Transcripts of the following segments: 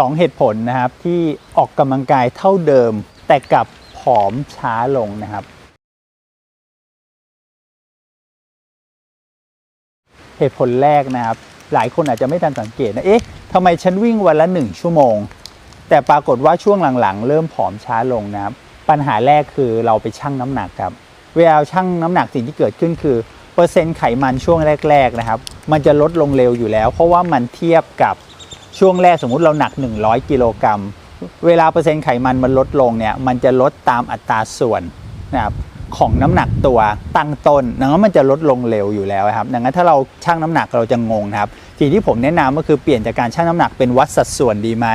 2 เหตุผลนะครับที่ออกกำลังกายเท่าเดิม แต่กับผอมช้าลงนะครับ เหตุผลแรกนะครับ หลายคนอาจจะไม่ทันสังเกตนะเอ๊ะทำไมฉันวิ่งวันละ 1 ชั่วโมง แต่ปรากฏว่าช่วงหลังๆ เริ่มผอมช้าลงนะครับ ปัญหาแรกคือเราไปชั่งน้ำหนักครับเวลาชั่งน้ำหนักสิ่งที่เกิดขึ้นคือ เปอร์เซ็นต์ไขมันช่วงแรก ๆนะครับ มันจะลดลงเร็วอยู่แล้ว เพราะว่ามันเทียบกับ ช่วงแรกสมมุติเราหนัก 100 กิโลกรัม เวลาเปอร์เซ็นต์ไขมันมันลดลงเนี่ย มันจะลดตามอัตราส่วนนะครับของน้ำหนักตัวตั้งต้นดังนั้นมันจะลดลงเร็วอยู่แล้วครับ ดังนั้นถ้าเราชั่งน้ำหนักเราจะงงครับสิ่งที่ผมแนะนำก็คือเปลี่ยนจากการชั่งน้ำหนักเป็นวัดสัดส่วนดีไหม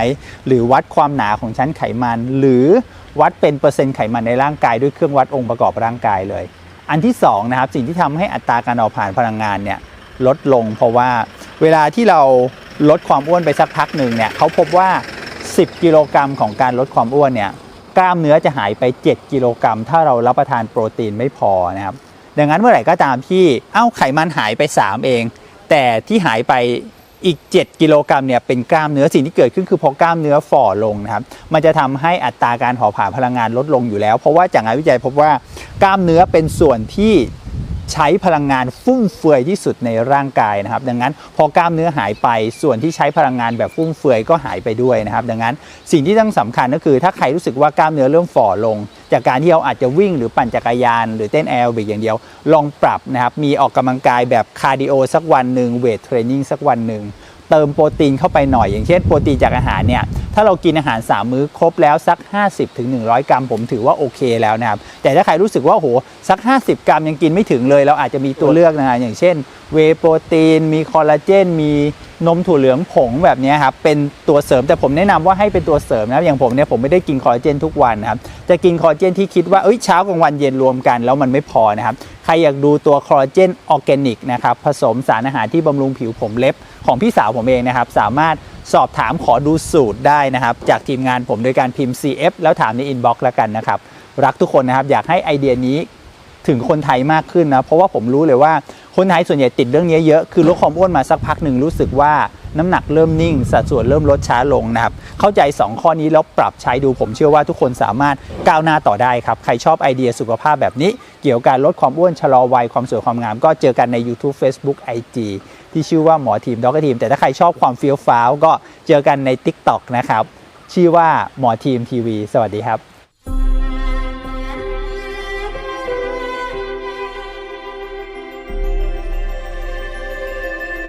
หรือวัดความหนาของชั้นไขมัน หรือวัดเป็นเปอร์เซ็นต์ไขมันในร่างกายด้วยเครื่องวัดองค์ประกอบร่างกายเลย อันที่สองนะครับสิ่งที่ทำให้อัตราการเผาผลาญพลังงานเนี่ยลดลง เพราะว่าเวลาที่เรา ลดความอ้วนไปสักพักหนึ่งเนี่ยเขาพบว่า 10 กิโลกรัมของการลดความอ้วนเนี่ยกล้ามเนื้อจะหายไป 7 กิโลกรัม ถ้าเรารับประทานโปรตีนไม่พอนะครับดังนั้นเมื่อไหร่ก็ตามที่เอ้าไขมันหายไป 3 เอง แต่ที่หายไปอีก 7 กิโลกรัมเนี่ยเป็นกล้ามเนื้อสิ่งที่เกิดขึ้นคือพอกล้ามเนื้อฝ่อลงนะครับมันจะทำให้อัตราการเผาผลาพลังงานลดลงอยู่แล้ว เพราะว่าจากงานวิจัยพบว่ากล้ามเนื้อเป็นส่วนที่ ใช้พลังงานฟุ่มเฟือยที่สุดในร่างกายนะครับ ดังนั้นพอกล้ามเนื้อหายไปส่วนที่ใช้พลังงานแบบฟุ่มเฟือยก็หายไปด้วยนะครับ ดังนั้นสิ่งที่ต้องสำคัญก็คือ ถ้าใครรู้สึกว่ากล้ามเนื้อเริ่มฝ่อลง จากการที่เราอาจจะวิ่งหรือปั่นจักรยาน หรือเต้นแอโรบิกอย่างเดียว ลองปรับนะครับมีออกกำลังกายแบบคาร์ดิโอสักวันหนึ่งเวทเทรนนิ่งสักวันหนึ่งเติมโปรตีนเข้าไปหน่อย อย่างเช่นโปรตีนจากอาหารเนี่ย ถ้าเรากินอาหาร 3 มื้อครบแล้วสัก 50-100ถึง100 กรัม ผมถือว่าโอเคแล้วนะครับ แต่ถ้าใครรู้สึกว่าโหสัก 50 กรัมยังกินไม่ถึงเลย เราอาจจะมีตัวเลือกนะอย่างเช่น เวโปรตีน มีคอลลาเจน มีนมถั่วเหลืองผงแบบนี้ครับเป็นตัวเสริมแต่ผมแนะนำว่าให้เป็นตัวเสริมนะครับอย่างผมเนี่ยผมไม่ได้กินคอลลาเจนทุกวันนะครับจะกินคอลลาเจนที่คิดว่าเอ้ยเช้ากลางวันเย็นรวมกันแล้วมันไม่พอนะครับใครอยากดูตัวคอลลาเจนออร์แกนิกนะครับผสมสารอาหารที่บำรุงผิวผมเล็บของพี่สาวผมเองนะครับสามารถ สอบถามขอดูสูตรได้นะครับ จากทีมงานผมโดยการพิมพ์ CF แล้วถามในอินบ็อกซ์แล้วกันนะครับ รักทุกคนนะครับ อยากให้ไอเดียนี้ถึงคนไทยมากขึ้นนะ เพราะว่าผมรู้เลยว่า คนไทยส่วนใหญ่ติดเรื่องนี้เยอะ คือลดความอ้วนมาสักพักหนึ่งรู้สึกว่าน้ำหนักเริ่มนิ่ง สัดส่วนเริ่มลดช้าลงนะครับ เข้าใจ 2 ข้อนี้แล้วปรับใช้ดูผมเชื่อว่าทุกคนสามารถก้าวหน้าต่อได้ครับ ใครชอบไอเดียสุขภาพแบบนี้ เกี่ยวกับการลดความอ้วนชะลอวัยความสวยความงาม ก็เจอกันใน YouTube Facebook IG ที่ชื่อว่าหมอทีมด็อกทีม แต่ถ้าใครชอบความเฟี้ยวฟ้าวก็เจอกันใน TikTok นะครับชื่อว่าหมอทีมทีวีสวัสดีครับ